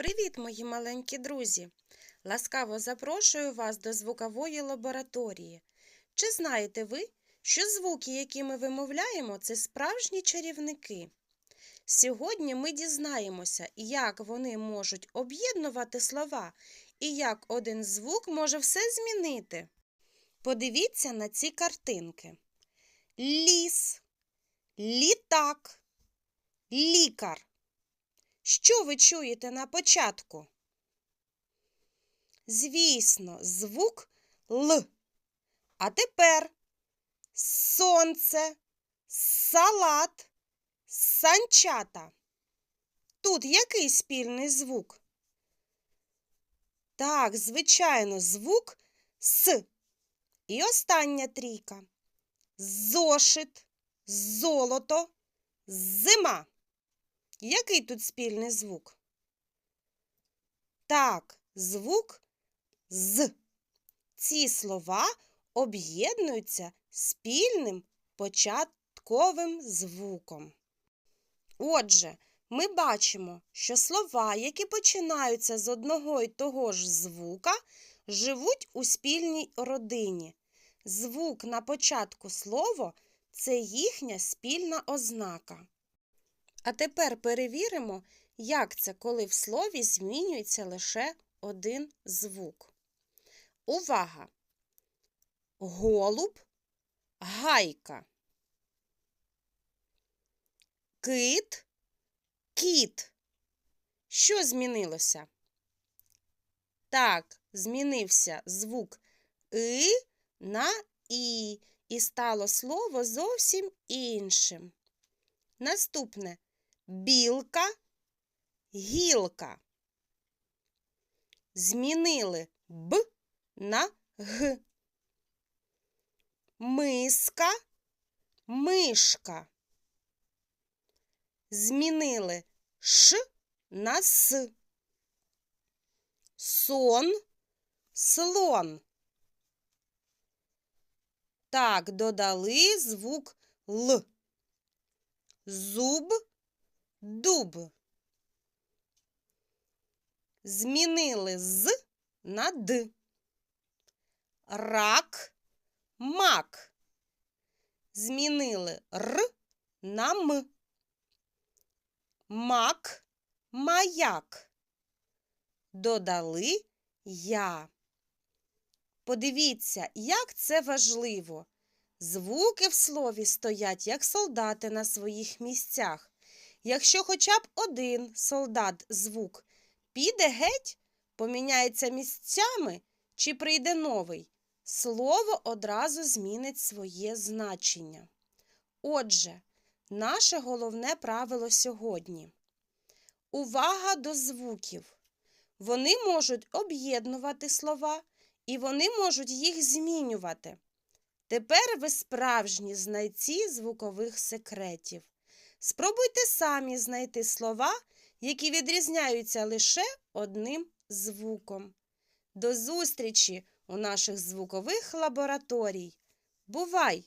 Привіт, мої маленькі друзі! Ласкаво запрошую вас до звукової лабораторії. Чи знаєте ви, що звуки, які ми вимовляємо, це справжні чарівники? Сьогодні ми дізнаємося, як вони можуть об'єднувати слова і як один звук може все змінити. Подивіться на ці картинки: ліс, літак, лікар. Що ви чуєте на початку? Звісно, звук Л. А тепер сонце, салат, санчата. Тут який спільний звук? Так, звичайно, звук С. І остання трійка. Зошит, золото, зима. Який тут спільний звук? Так, звук з. Ці слова об'єднуються спільним початковим звуком. Отже, ми бачимо, що слова, які починаються з одного і того ж звука, живуть у спільній родині. Звук на початку слова – це їхня спільна ознака. А тепер перевіримо, як це, коли в слові змінюється лише один звук. Увага! Голуб, гайка. Кит, кіт. Що змінилося? Так, змінився звук и на і, і стало слово зовсім іншим. Наступне білка, гілка. Змінили б на г. Миска, мишка. Змінили ш на с. Сон, слон. Так, додали звук Л. Зуб, дуб. Змінили з на д. Рак, мак. Змінили р на м. Мак, маяк. Додали я. Подивіться, як це важливо. Звуки в слові стоять, як солдати на своїх місцях. Якщо хоча б один солдат звук піде геть, поміняється місцями чи прийде новий, слово одразу змінить своє значення. Отже, наше головне правило сьогодні. Увага до звуків. Вони можуть об'єднувати слова і вони можуть їх змінювати. Тепер ви справжні знайці звукових секретів. Спробуйте самі знайти слова, які відрізняються лише одним звуком. До зустрічі у наших звукових лабораторій. Бувай!